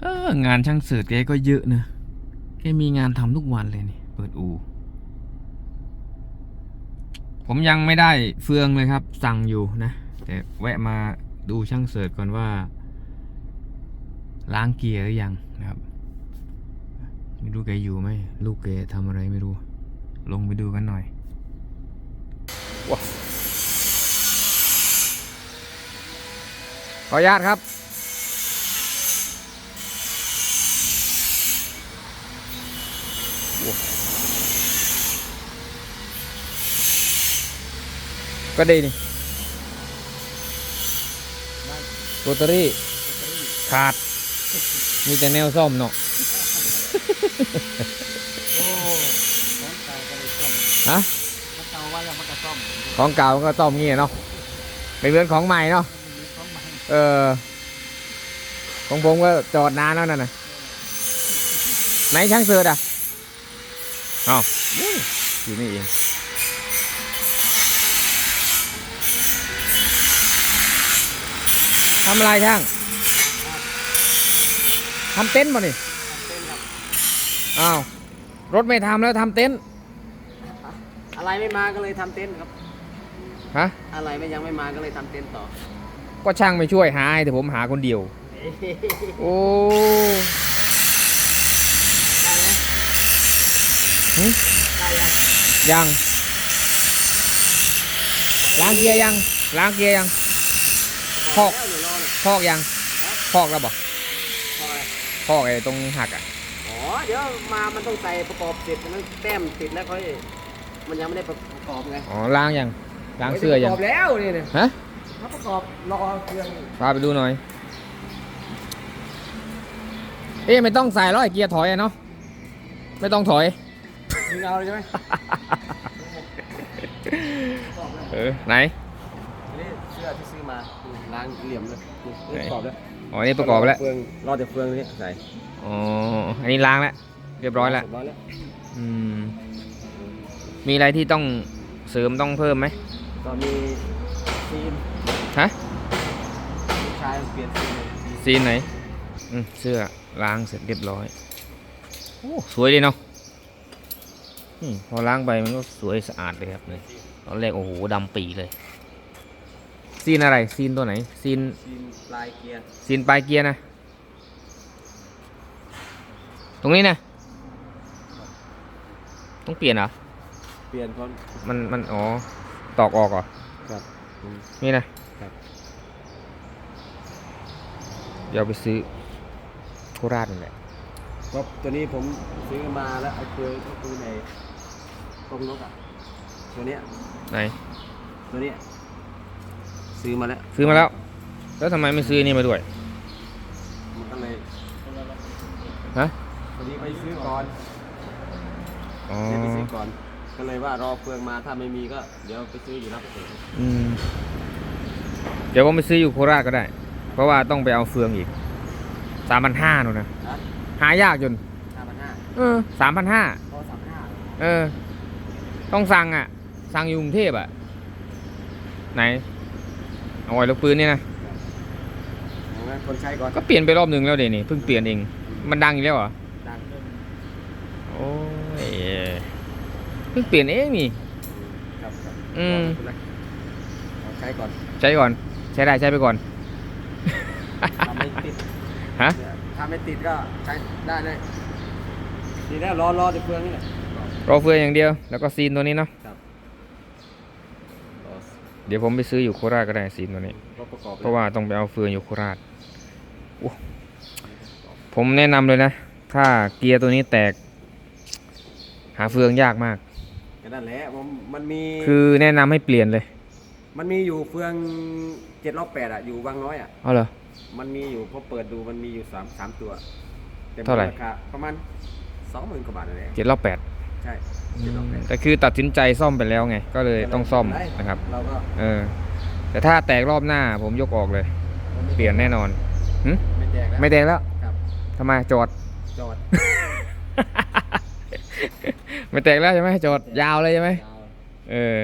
เอองานช่างเสิร์ชแกก็เยอะนะแกมีงานทำทุกวันเลยนี่ เปิดอูผมยังไม่ได้เฟืองเลยครับ สั่งอยู่นะ แต่แวะมาดูช่างเสิร์ชก่อนว่า ล้างเกียร์หรือยังนะครับ ไม่รู้แกอยู่ไหมลูกแกทำอะไรไม่รู้ ลงไปดูกันหน่อยขออนุญาตครับ ก็ดีนี่โรตารี่ขาด มีแต่แนวซ่อมเนาะโอ้ของเก่าก็เลยซ่อมฮะของเก่าว่าแล้วมันก็ซ่อมของเก่ามันก็ซ่อมงี้เนาะไม่เหมือนของใหม่เนาะของใหม่เออ ของผมก็จอดนานแล้วนั่นน่ะไหนช่างเสือดอะเอ้าอยู่นี่เองทำอะไรช่างทำเต็นท์ป่ะนี่เต้นครับอ้าว รถไม่ทำแล้วทำเต็นท์อะไรไม่มาก็เลยทำเต็นท์ครับ ฮะ อะไรไม่ยังไม่มาก็เลยทำเต็นท์ต่อ ก็ช่างไม่ช่วยหาให้แต่ผมหาคนเดียว โอ้ ได้ไหม หึ ได้ยัง ยังล้างเกียร์ยังล้างเกียร์ยังพอกแล้วอยู่รอเนี่ยพอกยังพอกแล้วบอกพออะไรพอกไอ้ตรงหักอะอ๋อเดี๋ยวมามันต้องใส่ประกอบเสร็จมันแต้มติดแล้วค่อยมันยังไม่ได้ประกอบไงอ๋อล้างยังล้างเสื้อยังประกอบแล้วนี่เนี่ยฮะถ้าประกอบรอเครื่องพาไปดูหน่อย เอ๊ะไม่ต้องใส่แล้วไอ้เกียร์ถอยอะเนาะไม่ต้องถอยดึงเอาเลยใช่ไหม เออไหนนี่เสื้อที่ซื้อมาล้างเหลี่ยมเลยนี่ประกอบแล้วอ๋อนี่ประกอบแล้วเฟืองรอแต่เฟืองนี่ใส่อ๋ออันนี้ล้างแล้วเรียบร้อยแล้วเรียบร้อยแล้วอืมมีอะไรที่ต้องเสริมต้องเพิ่มไหมก็มีซีนฮะลูกชายเปลี่ยนซีนเลยซีนไหนอืมเสื้อล้างเสร็จเรียบร้อยโอ้สวยดีเนาะอืม พอล้างไปมันก็สวยสะอาดเลยครับเลยตอนแรกโอ้โหดำปีเลย ซีนอะไร ซีนตัวไหน ซีนซีนปลายเกียร์ซีนปลายเกียร์นะ ตรงนี้นะ ต้องเปลี่ยนเหรอ เปลี่ยนคนมันมันอ๋อตอกออกเหรอครับนี่นะครับเดี๋ยวเอาไปซื้อโคราชนั่นแหละ ก็ตัวนี้ผมซื้อมาแล้วไอ้ตัวก็คือในกรงนกอะตัวเนี้ยไหน ตัวเนี้ยซื้อมาแล้วซื้อมาแล้ว แล้วทำไมไม่ซื้อนี่มาด้วย มันก็เลยฮะตัวนี้ไปซื้อก่อนอ๋อเดี๋ยวไปซื้อก่อน ก็เลยว่ารอเฟืองมาถ้าไม่มีก็เดี๋ยวไปซื้ออยู่รับเองอืมเดี๋ยวผมไปซื้ออยู่โคราชก็ได้ เพราะว่าต้องไปเอาเฟืองอีกสามพันห้านู่นนะนะ หายากจนห้าพันห้าเออสามพันห้าพอสามห้าเออ ต้องสั่งอะ สั่งอยู่กรุงเทพอะ ไหน เอาไว้ลูกปืนเนี่ยนะเอางั้นคนใช้ก่อนก็เปลี่ยนไปรอบหนึ่งแล้วเดี๋ยวนี้เพิ่งเปลี่ยนเอง มันดังอีกแล้วเหรอดังโอ้ยเพิ่งเปลี่ยนเองนี่ ครับครับอืมรอเอาใช้ก่อนใช้ก่อน ใช้ได้ใช้ไปก่อนถ้าไม่ติดฮะ เนี่ย ถ้าไม่ติดก็ใช้ได้เลยดีแล้วรอรอแต่เฟืองนี่แหละรอเฟืองอย่างเดียว แล้วก็ซีนตัวนี้เนาะครับรอเดี๋ยวผมไปซื้ออยู่โคราชก็ได้ซีนตัวนี้รอประกอบเพราะว่าต้องไปเอาเฟืองอยู่โคราชโอ้ผมแนะนำเลยนะ ถ้าเกียร์ตัวนี้แตก หาเฟืองยากมากก็นั่นแหละผมมันมีคือแนะนำให้เปลี่ยนเลย มันมีอยู่เฟืองเจ็ดรอบแปดอะอยู่วังน้อยอะเอาเหรอ มันมีอยู่พอเปิดดูมันมีอยู่สามสามตัวแต่เท่าไหร่ราคาประมาณสองหมื่นกว่าบาทเลยเจ็ดรอบแปดใช่เจ็ดรอบแปดแต่คือตัดสินใจซ่อมไปแล้วไง ก็เลยต้องซ่อมไเป็ไนะครับ เราก็เออ แต่ถ้าแตกรอบหน้าผมยกออกเลย เปลี่ยนแน่นอนหึไม่แจกแล้วไม่แตกแล้วครับทำไมจอด จอดไม่แตกแล้วใช่ไหมจอดยาวเลยใช่ไหมยาว เออ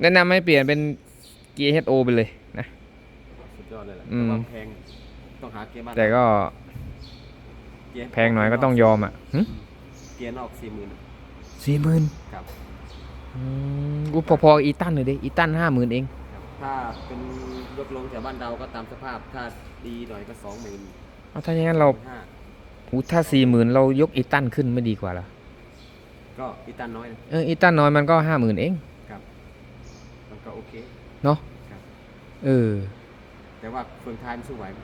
แนะนำให้เปลี่ยนเป็นเกียร์ HO ไปเลยนะสุด ยอดเลยแหละอืมแต่ว่าแพงต้องหาเกียร์บ้านแต่ก็เกียร์แพงหน่อยก็ต้องยอมอะหึเกียร์นอกสี่หมื่นสี่หมื่นครับกูพอๆอีตันเลยดิอีตันห้าหมื่นเอง ครับ ถ้าเป็นรถลงแถวบ้านเราก็ตามสภาพถ้าดีหน่อยก็สองหมื่นเอาถ้าอย่างนั้นเราห้าหูถ้าสี่หมื่นเรายกอีตันขึ้นไม่ดีกว่าเหรอก็อีตันน้อยนะ เอออีตันน้อยมันก็ห้าหมื่นเองครับมันก็โอเค เนาะครับ เออ แต่ว่าเฟืองท้ายมันสู้ไหวไหม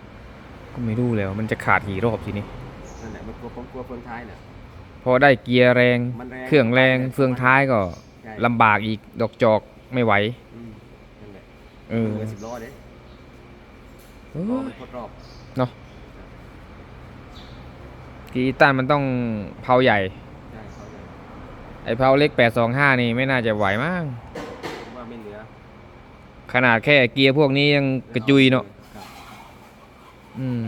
ก็ไม่รู้แล้วมันจะขาดกี่รอบทีนี้ นั่นแหละมันกลัวผมกลัวเฟืองท้ายน่ะ พอได้เกียร์แรง มันแรงเครื่องแรงเฟืองท้ายก็ใช่ลำบากอีกดอกจอกไม่ไหวอืมนั่นแหละเออเหมือนสิบล้อเด้เอล้ออมันทดรอบเนาะกีตันมันต้องเพาใหญ่ ใช่เขาเลยไอเพาเล็ก 825 นี่ไม่น่าจะไหวมั้ง ผมว่าไม่เหลือ ขนาดแค่เกียร์พวกนี้ยังกระจุยเนาะครับอืม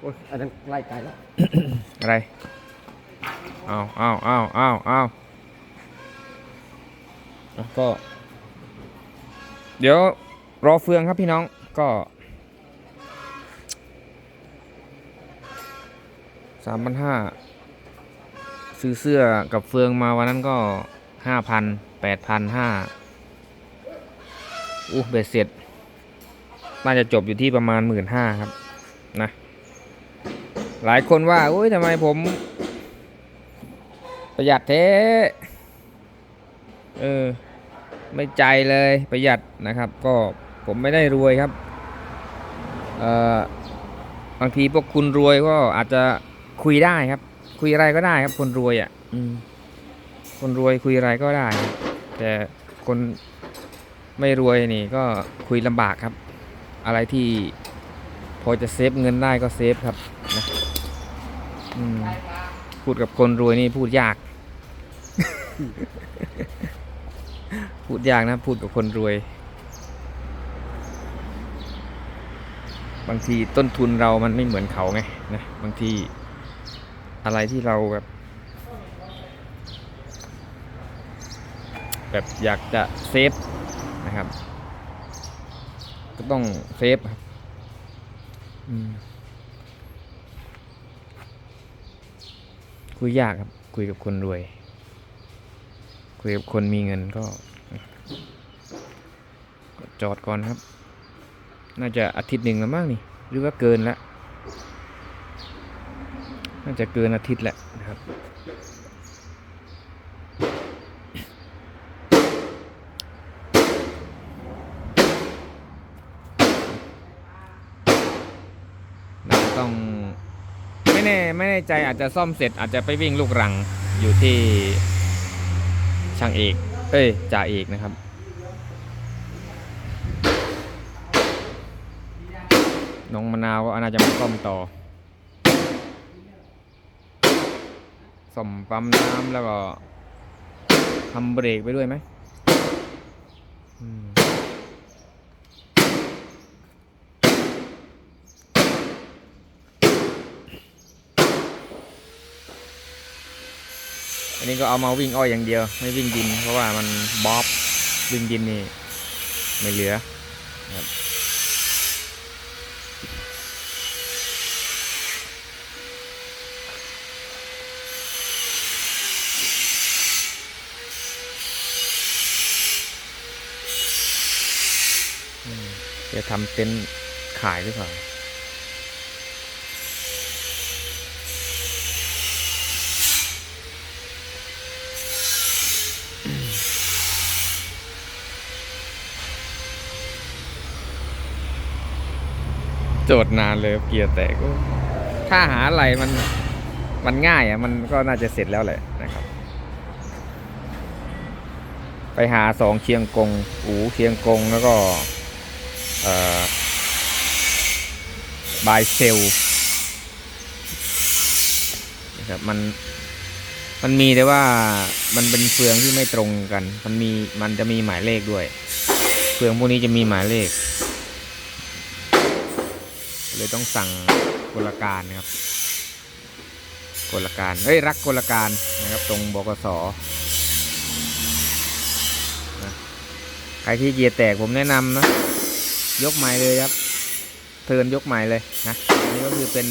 โอ้ยอันนั้นไล่ไกลแล้วอะไรเอาเอาเอาเอาเอาอะก็ เดี๋ยวรอเฟืองครับพี่น้องก็ สามพันห้าซื้อเสื้อกับเฟืองมาวันนั้นก็ ห้าพันแปดพันห้าอู้เบ็ดเสร็จ น่าจะจบอยู่ที่ประมาณหมื่นห้าครับ นะ หลายคนว่า อุ้ยทำไมผม ประหยัดเท้เออ ไม่ใจเลยประหยัดนะครับ ก็ผมไม่ได้รวยครับ เอ่อ บางทีพวกคุณรวยก็อาจจะคุยได้ครับ คุยอะไรก็ได้ครับคนรวยอะ่ะ อืม คนรวยคุยอะไรก็ได้ แต่คนไม่รวยนี่ก็คุยลำบากครับ อะไรที่พอจะเซฟเงินได้ก็เซฟครับนะพูดกับคนรวยนี่พูดยาก พูดยากนะพูดกับคนรวย บางทีต้นทุนเรามันไม่เหมือนเขาไงนะบางทีอะไรที่เราแบบ แบบอยากจะเซฟนะครับ ก็ต้องเซฟครับคุยยากครับ คุยกับคนรวย คุยกับคนมีเงินก็ก็ จอดก่อนครับ น่าจะอาทิตย์หนึ่งแล้วมั้งนี่ หรือว่าเกินละน่าจะเกินอาทิตย์แหละนะครับ น่าจะ ต้องไม่แน่ไม่แน่ใจอาจจะซ่อมเสร็จอาจจะไปวิ่งลูกรังอยู่ที่ช่างเอก เอ้ยจ่าเอกนะครับ น้องมะนาวก็น่าจะมาซ่อมต่อซ่อมปั๊มน้ำแล้วก็ทำเบรกไปด้วยไหมอืม นนี้ก็เอามาวิ่งอ้อยอย่างเดียว ไม่วิ่งดิน เพราะว่ามันบ๊อบวิ่งดินนี่ไม่เหลือจะทำเต็นท์ขายหรือเปล่า โจทย์นานเลยเกียร์แตกถ้าหาอะไรมันมันง่ายอะมันก็น่าจะเสร็จแล้วแหละนะครับ ไปหาสองเชียงกงอูเชียงกงแล้วก็เอ่อบายเซลนะครับมันมันมีแต่ว่ามันเป็นเฟืองที่ไม่ตรงกัน มันมีมันจะมีหมายเลขด้วย เฟืองพวกนี้จะมีหมายเลข เลยต้องสั่งกลการนะครับกลการเฮ้ยรักกลการนะครับ ตรงบกสนะใครที่เกียร์แตกผมแนะนำนะยกใหม่เลยครับ เทินยกใหม่เลยนะอันนี้ก็คือเป็น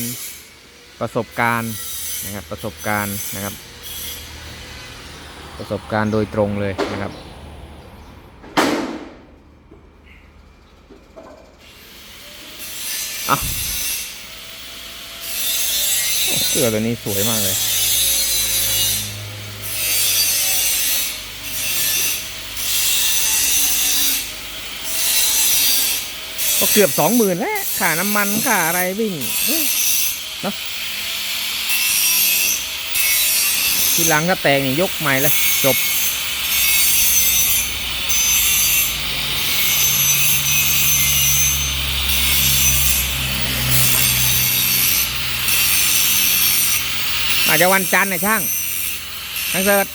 ประสบการณ์นะครับประสบการณ์นะครับ ประสบการณ์โดยตรงเลยนะครับ อะเสื้อตัวนี้สวยมากเลยก็เกือบสองหมื่นแล้วค่าน้ำมันค่าอะไรวิ่งเอ้ยเนาะทีหลังถ้าแตกนี่ยกใหม่เลยจบ อาจจะวันจันทร์นะช่างทั้งเสิร์ช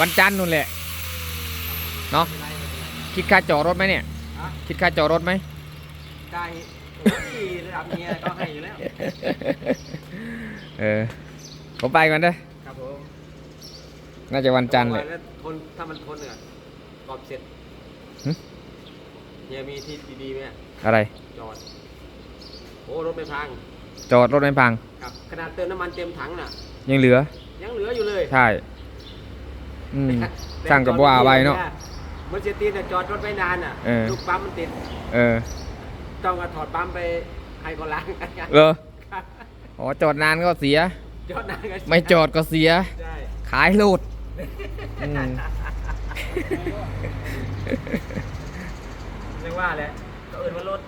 วันจันทร์นู่นแหละเนาะคิดค่าจอดรถไหมเนี่ยฮะคิดค่าจอดรถไหมได้ที่ระดับเนี้ยก็ให้อยู่แล้ว เออ ผมไปก่อนเด้อครับผมน่าจะวันจันทร์เลยแล้วทนถ้ามันทนเนี่ยกรอบเสร็จหึเฮียมีที่ดีๆไหมอะไร จอด โอ้รถไม่พัง จอดรถไม่พัง ครับ ขนาดเติมน้ำมันเต็มถังน่ะ ยังเหลือ ยังเหลืออยู่เลยใช่อืมแต่ช่างกับว่าไว้เนาะมันเสียตีนน่ะจอดรถไม่นานอะเออลูกปั๊มมันติด เออ ต้องกระถอดปั๊มไปให้คนล้างเอออ๋อจอดนานก็เสีย จอดนานก็ไม่จอดก็เสียใช่ขายโลดอืมเรียกว่าแหละก็เอื่นว่ารถ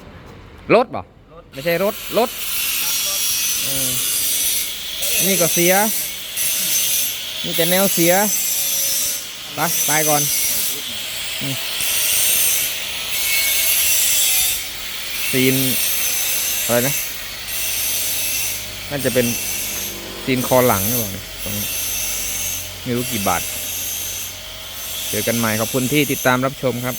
รถบ่รถไม่ใช่รถ รถเออ นี่ก็เสีย นี่แต่แนวเสียไปไปก่อนซีน อะไรนะ น่าจะเป็นซีนคอหลังหรือเปล่าตรงนี้ไม่รู้กี่บาท เจอกันใหม่ขอบคุณที่ติดตามรับชมครับ